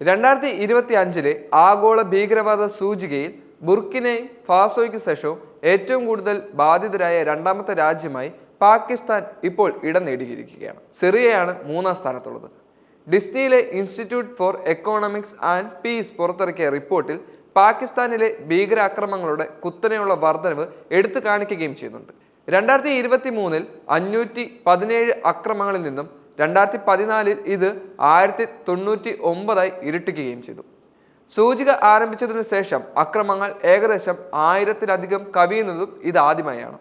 രണ്ടായിരത്തി ഇരുപത്തി അഞ്ചിലെ ആഗോള ഭീകരവാദ സൂചികയിൽ ബുർക്കിനെയും ഫാസോയ്ക്ക് ശേഷവും ഏറ്റവും കൂടുതൽ ബാധിതരായ രണ്ടാമത്തെ രാജ്യമായി പാകിസ്ഥാൻ ഇപ്പോൾ ഇടം നേടിയിരിക്കുകയാണ്. സിറിയയാണ് മൂന്നാം സ്ഥാനത്തുള്ളത്. ഡിസ്നിയിലെ institute for economics and peace പുറത്തിറക്കിയ റിപ്പോർട്ടിൽ പാകിസ്ഥാനിലെ ഭീകരാക്രമങ്ങളുടെ കുത്തനെയുള്ള വർധനവ് എടുത്തു കാണിക്കുകയും ചെയ്യുന്നുണ്ട്. രണ്ടായിരത്തി ഇരുപത്തി മൂന്നിൽ അഞ്ഞൂറ്റി പതിനേഴ് അക്രമങ്ങളിൽ നിന്നും രണ്ടായിരത്തി പതിനാലിൽ ഇത് ആയിരത്തി തൊണ്ണൂറ്റി ഒമ്പതായി ഇരട്ടിക്കുകയും ചെയ്തു. സൂചിക ആരംഭിച്ചതിനു ശേഷം അക്രമങ്ങൾ ഏകദേശം ആയിരത്തിലധികം കവിയുന്നതും ഇതാദ്യമായാണ്.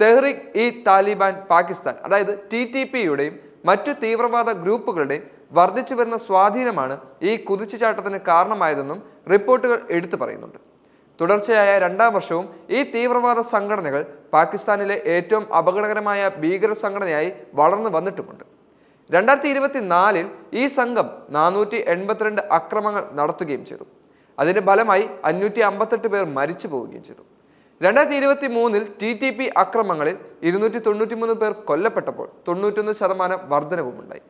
തെഹ്റിക് ഇ താലിബാൻ പാകിസ്ഥാൻ അതായത് ടി ടി പിയുടെയും മറ്റു തീവ്രവാദ ഗ്രൂപ്പുകളുടെയും വർദ്ധിച്ചു വരുന്ന സ്വാധീനമാണ് ഈ കുതിച്ചുചാട്ടത്തിന് കാരണമായതെന്നും റിപ്പോർട്ടുകൾ എടുത്തു പറയുന്നുണ്ട്. തുടർച്ചയായ രണ്ടാം വർഷവും ഈ തീവ്രവാദ സംഘടനകൾ പാകിസ്ഥാനിലെ ഏറ്റവും അപകടകരമായ ഭീകര സംഘടനയായി വളർന്നു വന്നിട്ടുമുണ്ട്. രണ്ടായിരത്തി ഇരുപത്തി നാലിൽ ഈ സംഘം നാനൂറ്റി എൺപത്തിരണ്ട് അക്രമങ്ങൾ നടത്തുകയും ചെയ്തു. അതിന്റെ ഫലമായി അഞ്ഞൂറ്റി അമ്പത്തെട്ട് പേർ മരിച്ചു പോവുകയും ചെയ്തു. രണ്ടായിരത്തി ഇരുപത്തി മൂന്നിൽ ടി ടി പി അക്രമങ്ങളിൽ ഇരുന്നൂറ്റി തൊണ്ണൂറ്റി മൂന്ന് പേർ കൊല്ലപ്പെട്ടപ്പോൾ തൊണ്ണൂറ്റൊന്ന് ശതമാനം വർധനവുമുണ്ടായി.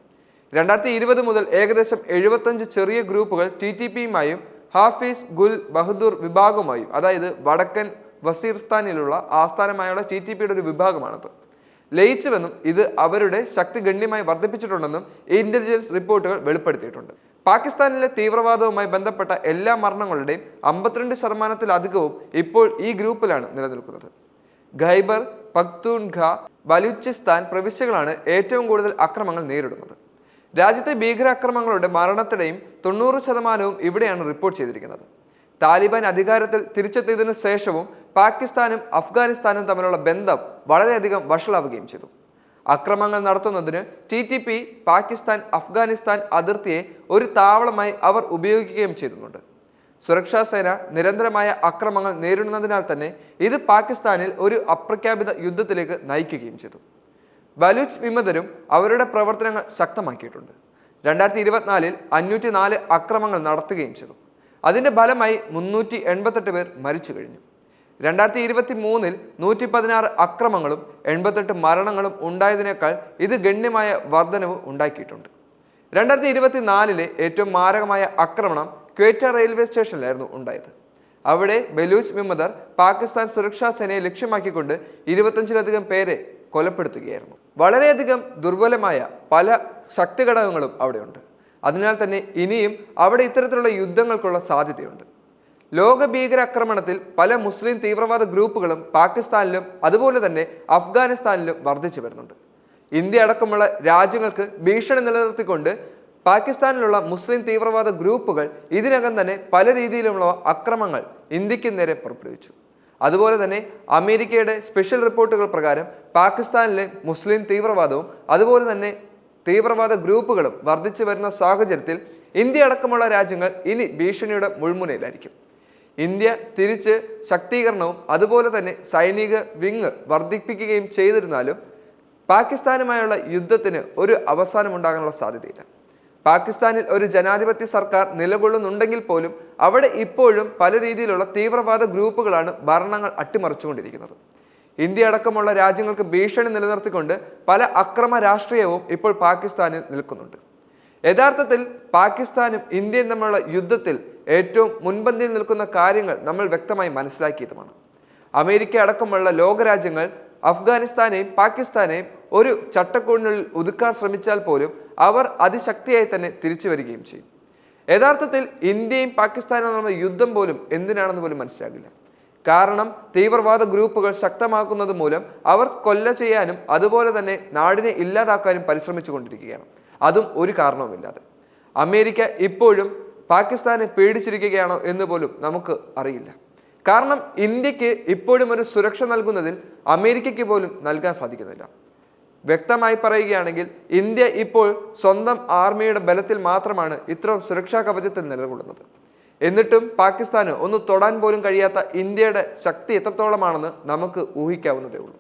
രണ്ടായിരത്തി ഇരുപത് മുതൽ ഏകദേശം എഴുപത്തഞ്ച് ചെറിയ ഗ്രൂപ്പുകൾ ടി ടി പിയുമായും ഹാഫീസ് ഗുൽ ബഹദൂർ വിഭാഗവുമായും അതായത് വടക്കൻ വസീർസ്ഥാനിലുള്ള ആസ്ഥാനമായുള്ള ടി ടി പിയുടെ ഒരു വിഭാഗമാണത്. ലയിച്ചുവെന്നും ഇത് അവരുടെ ശക്തി ഗണ്യമായി വർദ്ധിപ്പിച്ചിട്ടുണ്ടെന്നും ഇന്റലിജൻസ് റിപ്പോർട്ടുകൾ വെളിപ്പെടുത്തിയിട്ടുണ്ട്. പാകിസ്ഥാനിലെ തീവ്രവാദവുമായി ബന്ധപ്പെട്ട എല്ലാ മരണങ്ങളുടെയും അമ്പത്തിരണ്ട് ശതമാനത്തിലധികവും ഇപ്പോൾ ഈ ഗ്രൂപ്പിലാണ് നിലനിൽക്കുന്നത്. ഖൈബർ പക്തൂൺഖ ബലൂചിസ്ഥാൻ പ്രവിശ്യകളാണ് ഏറ്റവും കൂടുതൽ അക്രമങ്ങൾ നേരിടുന്നത്. രാജ്യത്തെ ഭീകരാക്രമങ്ങളുടെ മരണത്തിലെയും തൊണ്ണൂറ് ശതമാനവും ഇവിടെയാണ് റിപ്പോർട്ട് ചെയ്തിരിക്കുന്നത്. താലിബാൻ അധികാരത്തിൽ തിരിച്ചെത്തിയതിനു ശേഷവും പാകിസ്ഥാനും അഫ്ഗാനിസ്ഥാനും തമ്മിലുള്ള ബന്ധം വളരെയധികം വഷളാവുകയും ചെയ്തു. അക്രമങ്ങൾ നടത്തുന്നതിന് T T P Pakistan Afghanistan അതിർത്തിയെ ഒരു താവളമായി അവർ ഉപയോഗിക്കുകയും ചെയ്യുന്നുണ്ട്. സുരക്ഷാ സേന നിരന്തരമായ അക്രമങ്ങൾ നേരിടുന്നതിനാൽ തന്നെ ഇത് പാകിസ്ഥാനിൽ ഒരു അപ്രഖ്യാപിത യുദ്ധത്തിലേക്ക് നയിക്കുകയും ചെയ്തു. ബലൂച്ച് വിമതരും അവരുടെ പ്രവർത്തനങ്ങൾ ശക്തമാക്കിയിട്ടുണ്ട്. രണ്ടായിരത്തി ഇരുപത്തിനാലിൽ അഞ്ഞൂറ്റി നാല് അക്രമങ്ങൾ നടത്തുകയും ചെയ്തു. അതിന്റെ ഫലമായി മുന്നൂറ്റി എൺപത്തെട്ട് പേർ മരിച്ചു കഴിഞ്ഞു. രണ്ടായിരത്തി ഇരുപത്തി മൂന്നിൽ നൂറ്റി പതിനാറ് അക്രമങ്ങളും എൺപത്തെട്ട് മരണങ്ങളും ഉണ്ടായതിനേക്കാൾ ഇത് ഗണ്യമായ വർധനവ് ഉണ്ടാക്കിയിട്ടുണ്ട്. രണ്ടായിരത്തി ഇരുപത്തി നാലിലെ ഏറ്റവും മാരകമായ ആക്രമണം ക്വേറ്റ റെയിൽവേ സ്റ്റേഷനിലായിരുന്നു ഉണ്ടായത്. അവിടെ ബലൂച്ച് വിമതർ പാകിസ്ഥാൻ സുരക്ഷാ സേനയെ ലക്ഷ്യമാക്കിക്കൊണ്ട് ഇരുപത്തഞ്ചിലധികം പേരെ കൊലപ്പെടുത്തുകയായിരുന്നു. വളരെയധികം ദുർബലമായ പല ശക്തി ഘടകങ്ങളും അവിടെയുണ്ട്. അതിനാൽ തന്നെ ഇനിയും അവിടെ ഇത്തരത്തിലുള്ള യുദ്ധങ്ങൾക്കുള്ള സാധ്യതയുണ്ട്. ലോക ഭീകരാക്രമണത്തിൽ പല മുസ്ലിം തീവ്രവാദ ഗ്രൂപ്പുകളും പാകിസ്ഥാനിലും അതുപോലെ തന്നെ അഫ്ഗാനിസ്ഥാനിലും വർദ്ധിച്ചു വരുന്നുണ്ട്. ഇന്ത്യ അടക്കമുള്ള രാജ്യങ്ങൾക്ക് ഭീഷണി നിലനിർത്തിക്കൊണ്ട് പാകിസ്ഥാനിലുള്ള മുസ്ലിം തീവ്രവാദ ഗ്രൂപ്പുകൾ ഇതിനകം തന്നെ പല രീതിയിലുള്ള അക്രമങ്ങൾ ഇന്ത്യയ്ക്ക് നേരെ പുറപ്പെടുവിച്ചു. അതുപോലെ തന്നെ അമേരിക്കയുടെ സ്പെഷ്യൽ റിപ്പോർട്ടുകൾ പ്രകാരം പാകിസ്ഥാനിലെ മുസ്ലിം തീവ്രവാദവും അതുപോലെ തന്നെ തീവ്രവാദ ഗ്രൂപ്പുകളും വർദ്ധിച്ചു വരുന്ന സാഹചര്യത്തിൽ ഇന്ത്യ അടക്കമുള്ള രാജ്യങ്ങൾ ഇനി ഭീഷണിയുടെ മുൾമുനയിലായിരിക്കും. ഇന്ത്യ തിരിച്ച് ശക്തീകരണവും അതുപോലെ തന്നെ സൈനിക വിങ് വർദ്ധിപ്പിക്കുകയും ചെയ്തിരുന്നാലും പാകിസ്ഥാനുമായുള്ള യുദ്ധത്തിന് ഒരു അവസാനം ഉണ്ടാകാനുള്ള സാധ്യതയില്ല. പാകിസ്ഥാനിൽ ഒരു ജനാധിപത്യ സർക്കാർ നിലകൊള്ളുന്നുണ്ടെങ്കിൽ പോലും അവിടെ ഇപ്പോഴും പല രീതിയിലുള്ള തീവ്രവാദ ഗ്രൂപ്പുകളാണ് ഭരണങ്ങൾ അട്ടിമറിച്ചുകൊണ്ടിരിക്കുന്നത്. ഇന്ത്യ അടക്കമുള്ള രാജ്യങ്ങൾക്ക് ഭീഷണി നിലനിർത്തിക്കൊണ്ട് പല അക്രമ രാഷ്ട്രീയവും ഇപ്പോൾ പാകിസ്ഥാനിൽ നിൽക്കുന്നുണ്ട്. യഥാർത്ഥത്തിൽ പാകിസ്ഥാനും ഇന്ത്യയും തമ്മിലുള്ള യുദ്ധത്തിൽ ഏറ്റവും മുൻപന്തിയിൽ നിൽക്കുന്ന കാര്യങ്ങൾ നമ്മൾ വ്യക്തമായി മനസ്സിലാക്കിയതുമാണ്. അമേരിക്ക അടക്കമുള്ള ലോകരാജ്യങ്ങൾ അഫ്ഗാനിസ്ഥാനെയും പാകിസ്ഥാനെയും ഒരു ചട്ടക്കൂടിനുള്ളിൽ ഒതുക്കാൻ ശ്രമിച്ചാൽ പോലും അവർ അതിശക്തിയായി തന്നെ തിരിച്ചു വരികയും ചെയ്യും. യഥാർത്ഥത്തിൽ ഇന്ത്യയും പാകിസ്ഥാനും തമ്മിലുള്ള യുദ്ധം പോലും എന്തിനാണെന്ന് പോലും മനസ്സിലാകില്ല. കാരണം തീവ്രവാദ ഗ്രൂപ്പുകൾ ശക്തമാക്കുന്നത് മൂലം അവർ കൊല്ല ചെയ്യാനും അതുപോലെ തന്നെ നാടിനെ ഇല്ലാതാക്കാനും പരിശ്രമിച്ചു കൊണ്ടിരിക്കുകയാണ് അതും ഒരു കാരണവുമില്ലാതെ. അമേരിക്ക ഇപ്പോഴും പാകിസ്ഥാനെ പേടിച്ചിരിക്കുകയാണോ എന്ന് പോലും നമുക്ക് അറിയില്ല. കാരണം ഇന്ത്യയ്ക്ക് ഇപ്പോഴും ഒരു സുരക്ഷ നൽകുന്നതിൽ അമേരിക്കയ്ക്ക് പോലും നൽകാൻ സാധിക്കുന്നില്ല. വ്യക്തമായി പറയുകയാണെങ്കിൽ ഇന്ത്യ ഇപ്പോൾ സ്വന്തം ആർമിയുടെ ബലത്തിൽ മാത്രമാണ് ഇത്തരം സുരക്ഷാ കവചത്തിൽ നിലകൊള്ളുന്നത്. എന്നിട്ടും പാകിസ്ഥാന് ഒന്ന് തൊടാൻ പോലും കഴിയാത്ത ഇന്ത്യയുടെ ശക്തി എത്രത്തോളമാണെന്ന് നമുക്ക് ഊഹിക്കാവുന്നതേ ഉള്ളൂ.